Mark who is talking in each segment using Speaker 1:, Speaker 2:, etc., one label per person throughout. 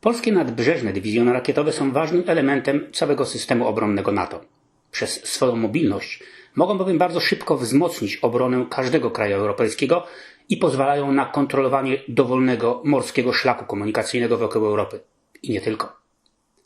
Speaker 1: Polskie nadbrzeżne dywizjony rakietowe są ważnym elementem całego systemu obronnego NATO. Przez swoją mobilność mogą bowiem bardzo szybko wzmocnić obronę każdego kraju europejskiego i pozwalają na kontrolowanie dowolnego morskiego szlaku komunikacyjnego wokół Europy. I nie tylko.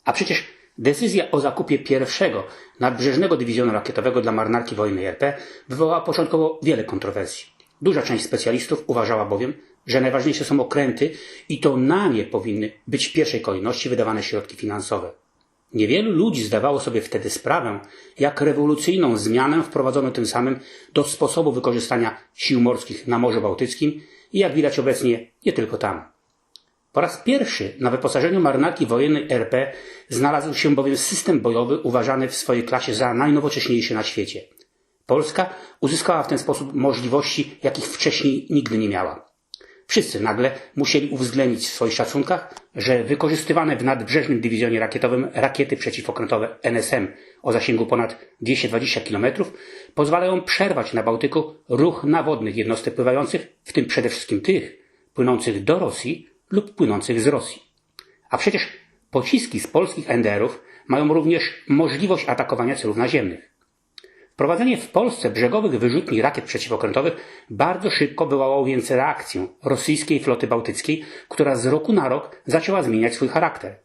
Speaker 1: A przecież decyzja o zakupie pierwszego nadbrzeżnego dywizjonu rakietowego dla marynarki wojennej RP wywołała początkowo wiele kontrowersji. Duża część specjalistów uważała bowiem, że najważniejsze są okręty i to na nie powinny być w pierwszej kolejności wydawane środki finansowe. Niewielu ludzi zdawało sobie wtedy sprawę, jak rewolucyjną zmianę wprowadzono tym samym do sposobu wykorzystania sił morskich na Morzu Bałtyckim i jak widać obecnie nie tylko tam. Po raz pierwszy na wyposażeniu marynarki wojennej RP znalazł się bowiem system bojowy uważany w swojej klasie za najnowocześniejszy na świecie. Polska uzyskała w ten sposób możliwości, jakich wcześniej nigdy nie miała. Wszyscy nagle musieli uwzględnić w swoich szacunkach, że wykorzystywane w nadbrzeżnym dywizjonie rakietowym rakiety przeciwokrętowe NSM o zasięgu ponad 220 km pozwalają przerwać na Bałtyku ruch nawodnych jednostek pływających, w tym przede wszystkim tych płynących do Rosji lub płynących z Rosji. A przecież pociski z polskich NDR-ów mają również możliwość atakowania celów naziemnych. Wprowadzenie w Polsce brzegowych wyrzutni rakiet przeciwokrętowych bardzo szybko wywołało więc reakcję rosyjskiej floty bałtyckiej, która z roku na rok zaczęła zmieniać swój charakter.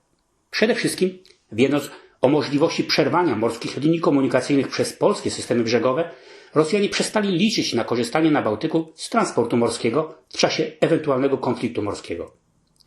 Speaker 1: Przede wszystkim, wiedząc o możliwości przerwania morskich linii komunikacyjnych przez polskie systemy brzegowe, Rosjanie przestali liczyć na korzystanie na Bałtyku z transportu morskiego w czasie ewentualnego konfliktu morskiego.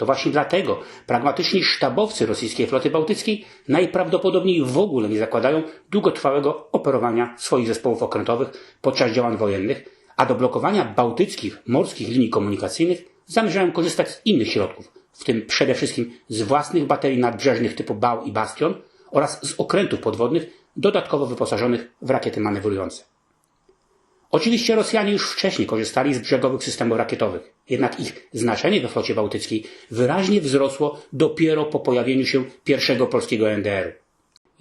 Speaker 1: To właśnie dlatego pragmatyczni sztabowcy rosyjskiej floty bałtyckiej najprawdopodobniej w ogóle nie zakładają długotrwałego operowania swoich zespołów okrętowych podczas działań wojennych, a do blokowania bałtyckich morskich linii komunikacyjnych zamierzają korzystać z innych środków, w tym przede wszystkim z własnych baterii nadbrzeżnych typu Bał i Bastion oraz z okrętów podwodnych dodatkowo wyposażonych w rakiety manewrujące. Oczywiście Rosjanie już wcześniej korzystali z brzegowych systemów rakietowych, jednak ich znaczenie we flocie bałtyckiej wyraźnie wzrosło dopiero po pojawieniu się pierwszego polskiego NDR.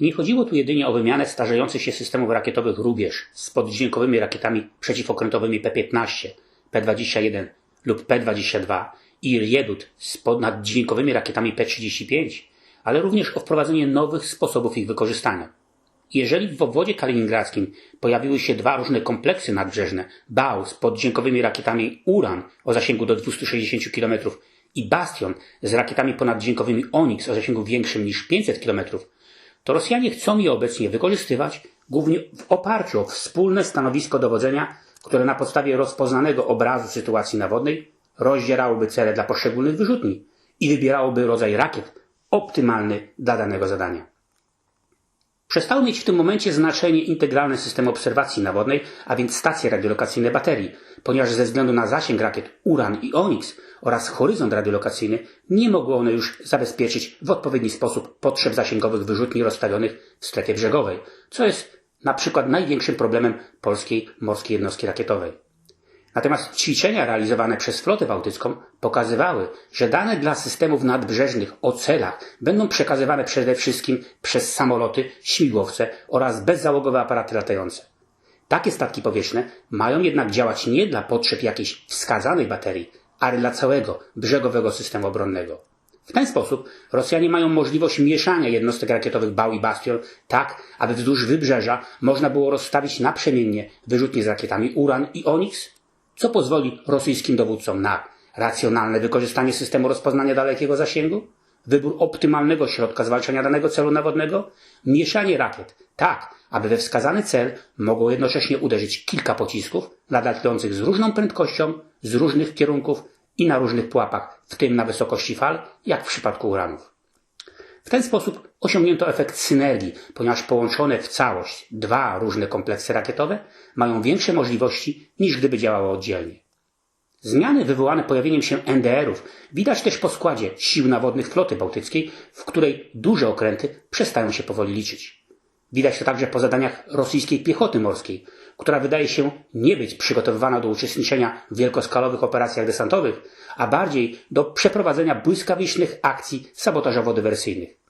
Speaker 1: Nie chodziło tu jedynie o wymianę starzejących się systemów rakietowych Rubież z poddźwiękowymi rakietami przeciwokrętowymi P-15, P-21 lub P-22 i Riedut z ponaddźwiękowymi rakietami P-35, ale również o wprowadzenie nowych sposobów ich wykorzystania. Jeżeli w obwodzie kaliningradzkim pojawiły się dwa różne kompleksy nadbrzeżne, Bał z poddźwiękowymi rakietami Uran o zasięgu do 260 km i Bastion z rakietami ponaddźwiękowymi Onyx o zasięgu większym niż 500 km, to Rosjanie chcą je obecnie wykorzystywać głównie w oparciu o wspólne stanowisko dowodzenia, które na podstawie rozpoznanego obrazu sytuacji nawodnej rozdzierałoby cele dla poszczególnych wyrzutni i wybierałoby rodzaj rakiet optymalny dla danego zadania. Przestały mieć w tym momencie znaczenie integralny system obserwacji nawodnej, a więc stacje radiolokacyjne baterii, ponieważ ze względu na zasięg rakiet Uran i Onyx oraz horyzont radiolokacyjny nie mogły one już zabezpieczyć w odpowiedni sposób potrzeb zasięgowych wyrzutni rozstawionych w strefie brzegowej, co jest na przykład największym problemem polskiej morskiej jednostki rakietowej. Natomiast ćwiczenia realizowane przez flotę bałtycką pokazywały, że dane dla systemów nadbrzeżnych o celach będą przekazywane przede wszystkim przez samoloty, śmigłowce oraz bezzałogowe aparaty latające. Takie statki powietrzne mają jednak działać nie dla potrzeb jakiejś wskazanej baterii, ale dla całego brzegowego systemu obronnego. W ten sposób Rosjanie mają możliwość mieszania jednostek rakietowych Bał i Bastion tak, aby wzdłuż wybrzeża można było rozstawić naprzemiennie wyrzutnie z rakietami Uran i Onyx co pozwoli rosyjskim dowódcom na racjonalne wykorzystanie systemu rozpoznania dalekiego zasięgu, wybór optymalnego środka zwalczania danego celu nawodnego, mieszanie rakiet tak, aby we wskazany cel mogło jednocześnie uderzyć kilka pocisków nadlatujących z różną prędkością, z różnych kierunków i na różnych pułapach, w tym na wysokości fal, jak w przypadku uranów. W ten sposób osiągnięto efekt synergii, ponieważ połączone w całość dwa różne kompleksy rakietowe mają większe możliwości niż gdyby działały oddzielnie. Zmiany wywołane pojawieniem się NDR-ów widać też po składzie sił nawodnych floty bałtyckiej, w której duże okręty przestają się powoli liczyć. Widać to także po zadaniach rosyjskiej piechoty morskiej, która wydaje się nie być przygotowywana do uczestniczenia w wielkoskalowych operacjach desantowych, a bardziej do przeprowadzenia błyskawicznych akcji sabotażowo-dywersyjnych.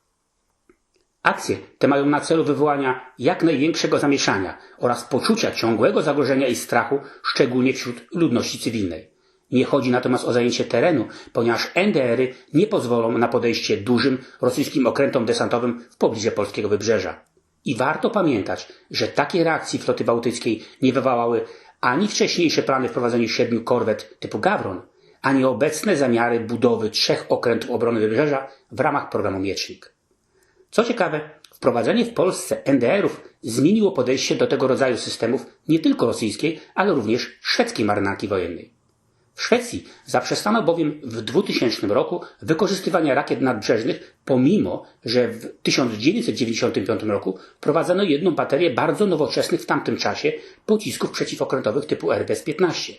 Speaker 1: Akcje te mają na celu wywołania jak największego zamieszania oraz poczucia ciągłego zagrożenia i strachu, szczególnie wśród ludności cywilnej. Nie chodzi natomiast o zajęcie terenu, ponieważ NDR-y nie pozwolą na podejście dużym rosyjskim okrętom desantowym w pobliżu polskiego wybrzeża. I warto pamiętać, że takie reakcji floty bałtyckiej nie wywołały ani wcześniejsze plany wprowadzenia siedmiu korwet typu Gawron, ani obecne zamiary budowy trzech okrętów obrony wybrzeża w ramach programu Miecznik. Co ciekawe, wprowadzenie w Polsce NDR-ów zmieniło podejście do tego rodzaju systemów nie tylko rosyjskiej, ale również szwedzkiej marynarki wojennej. Szwecji zaprzestano bowiem w 2000 roku wykorzystywania rakiet nadbrzeżnych, pomimo że w 1995 roku prowadzono jedną baterię bardzo nowoczesnych w tamtym czasie pocisków przeciwokrętowych typu RBS-15.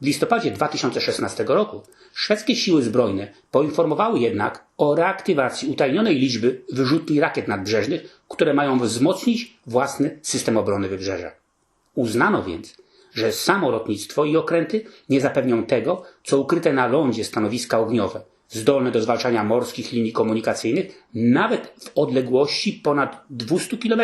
Speaker 1: W listopadzie 2016 roku szwedzkie siły zbrojne poinformowały jednak o reaktywacji utajnionej liczby wyrzutni rakiet nadbrzeżnych, które mają wzmocnić własny system obrony wybrzeża. Uznano więc, że samo lotnictwo i okręty nie zapewnią tego, co ukryte na lądzie stanowiska ogniowe, zdolne do zwalczania morskich linii komunikacyjnych, nawet w odległości ponad 200 km.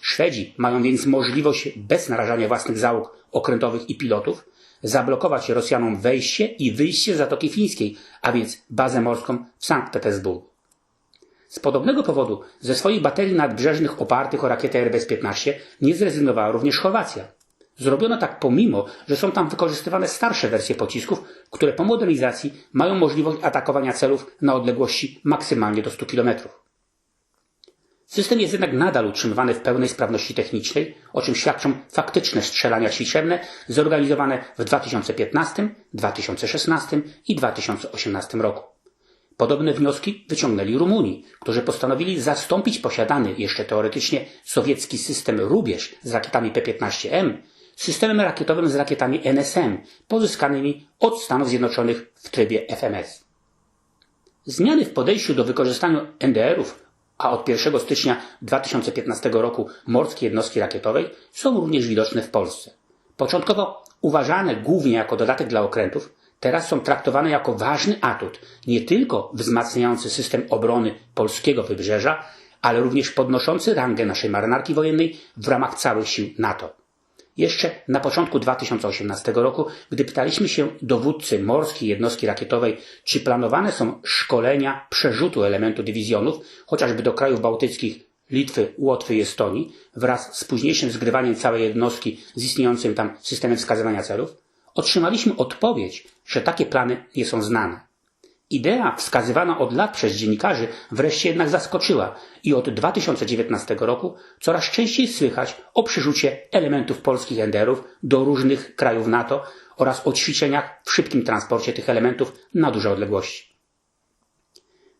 Speaker 1: Szwedzi mają więc możliwość bez narażania własnych załóg okrętowych i pilotów zablokować Rosjanom wejście i wyjście z Zatoki Fińskiej, a więc bazę morską w Sankt Petersburgu. Z podobnego powodu ze swoich baterii nadbrzeżnych opartych o rakietę RBS-15 nie zrezygnowała również Chorwacja. Zrobiono tak pomimo, że są tam wykorzystywane starsze wersje pocisków, które po modernizacji mają możliwość atakowania celów na odległości maksymalnie do 100 km. System jest jednak nadal utrzymywany w pełnej sprawności technicznej, o czym świadczą faktyczne strzelania ćwiczenne zorganizowane w 2015, 2016 i 2018 roku. Podobne wnioski wyciągnęli Rumuni, którzy postanowili zastąpić posiadany jeszcze teoretycznie sowiecki system Rubież z rakietami P-15M systemem rakietowym z rakietami NSM pozyskanymi od Stanów Zjednoczonych w trybie FMS. Zmiany w podejściu do wykorzystania NDR-ów a od 1 stycznia 2015 roku morskiej jednostki rakietowej są również widoczne w Polsce. Początkowo uważane głównie jako dodatek dla okrętów, teraz są traktowane jako ważny atut, nie tylko wzmacniający system obrony polskiego wybrzeża, ale również podnoszący rangę naszej marynarki wojennej w ramach całych sił NATO. Jeszcze na początku 2018 roku, gdy pytaliśmy się dowódcy morskiej jednostki rakietowej, czy planowane są szkolenia przerzutu elementu dywizjonów, chociażby do krajów bałtyckich Litwy, Łotwy i Estonii, wraz z późniejszym zgrywaniem całej jednostki z istniejącym tam systemem wskazywania celów, otrzymaliśmy odpowiedź, że takie plany nie są znane. Idea wskazywana od lat przez dziennikarzy wreszcie jednak zaskoczyła i od 2019 roku coraz częściej słychać o przerzucie elementów polskich enderów do różnych krajów NATO oraz o ćwiczeniach w szybkim transporcie tych elementów na duże odległości.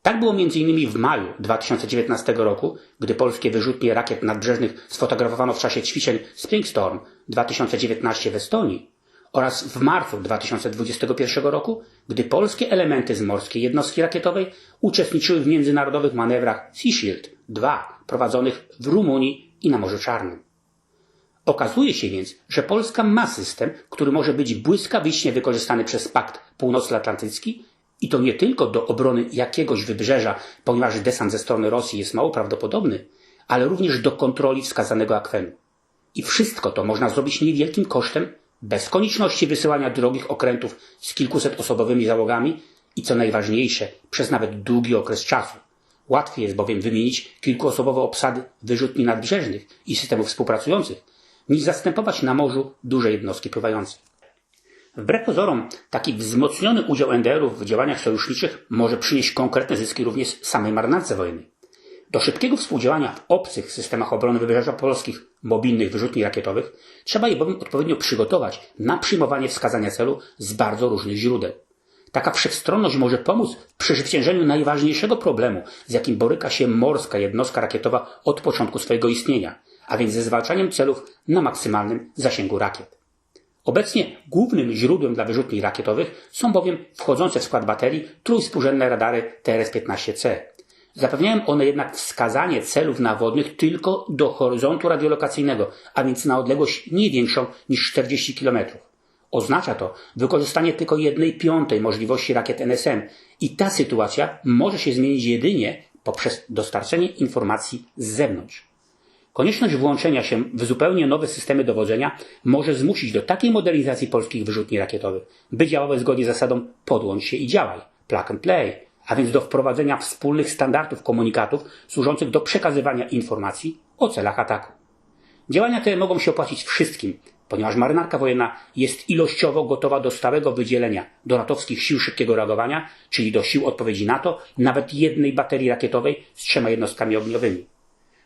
Speaker 1: Tak było m.in. w maju 2019 roku, gdy polskie wyrzutnie rakiet nadbrzeżnych sfotografowano w czasie ćwiczeń Springstorm 2019 w Estonii, oraz w marcu 2021 roku, gdy polskie elementy z morskiej jednostki rakietowej uczestniczyły w międzynarodowych manewrach Sea Shield 2 prowadzonych w Rumunii i na Morzu Czarnym. Okazuje się więc, że Polska ma system, który może być błyskawicznie wykorzystany przez Pakt Północnoatlantycki i to nie tylko do obrony jakiegoś wybrzeża, ponieważ desant ze strony Rosji jest mało prawdopodobny, ale również do kontroli wskazanego akwenu. I wszystko to można zrobić niewielkim kosztem bez konieczności wysyłania drogich okrętów z kilkuset osobowymi załogami i co najważniejsze, przez nawet długi okres czasu. Łatwiej jest bowiem wymienić kilkuosobowe obsady wyrzutni nadbrzeżnych i systemów współpracujących, niż zastępować na morzu duże jednostki pływające. Wbrew pozorom, taki wzmocniony udział NDR-ów w działaniach sojuszniczych może przynieść konkretne zyski również samej marynarce wojennej. Do szybkiego współdziałania w obcych systemach obrony wybrzeża polskich mobilnych wyrzutni rakietowych trzeba je bowiem odpowiednio przygotować na przyjmowanie wskazania celu z bardzo różnych źródeł. Taka wszechstronność może pomóc w przezwyciężeniu najważniejszego problemu, z jakim boryka się morska jednostka rakietowa od początku swojego istnienia, a więc ze zwalczaniem celów na maksymalnym zasięgu rakiet. Obecnie głównym źródłem dla wyrzutni rakietowych są bowiem wchodzące w skład baterii trójwspółrzędne radary TRS-15C, Zapewniają one jednak wskazanie celów nawodnych tylko do horyzontu radiolokacyjnego, a więc na odległość nie większą niż 40 km. Oznacza to wykorzystanie tylko jednej piątej możliwości rakiet NSM i ta sytuacja może się zmienić jedynie poprzez dostarczenie informacji z zewnątrz. Konieczność włączenia się w zupełnie nowe systemy dowodzenia może zmusić do takiej modernizacji polskich wyrzutni rakietowych, by działały zgodnie z zasadą podłącz się i działaj, plug and play, a więc do wprowadzenia wspólnych standardów komunikatów służących do przekazywania informacji o celach ataku. Działania te mogą się opłacić wszystkim, ponieważ marynarka wojenna jest ilościowo gotowa do stałego wydzielenia do natowskich sił szybkiego reagowania, czyli do sił odpowiedzi NATO, nawet jednej baterii rakietowej z trzema jednostkami ogniowymi.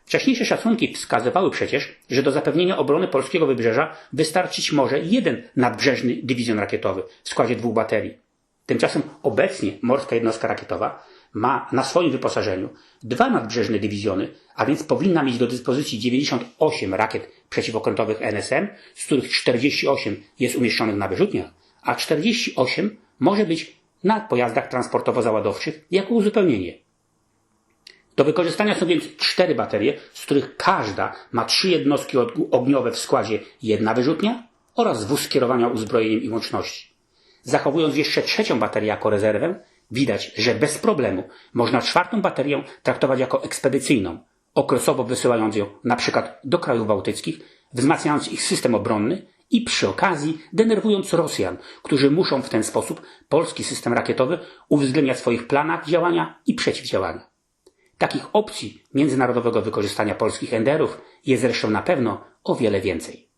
Speaker 1: Wcześniejsze szacunki wskazywały przecież, że do zapewnienia obrony polskiego wybrzeża wystarczyć może jeden nadbrzeżny dywizjon rakietowy w składzie dwóch baterii. Tymczasem obecnie morska jednostka rakietowa ma na swoim wyposażeniu dwa nadbrzeżne dywizjony, a więc powinna mieć do dyspozycji 98 rakiet przeciwokrętowych NSM, z których 48 jest umieszczonych na wyrzutniach, a 48 może być na pojazdach transportowo-załadowczych jako uzupełnienie. Do wykorzystania są więc cztery baterie, z których każda ma trzy jednostki ogniowe w składzie jedna wyrzutnia oraz wóz kierowania uzbrojeniem i łączności. Zachowując jeszcze trzecią baterię jako rezerwę, widać, że bez problemu można czwartą baterię traktować jako ekspedycyjną, okresowo wysyłając ją przykład do krajów bałtyckich, wzmacniając ich system obronny i przy okazji denerwując Rosjan, którzy muszą w ten sposób polski system rakietowy uwzględniać w swoich planach działania i przeciwdziałania. Takich opcji międzynarodowego wykorzystania polskich enderów jest zresztą na pewno o wiele więcej.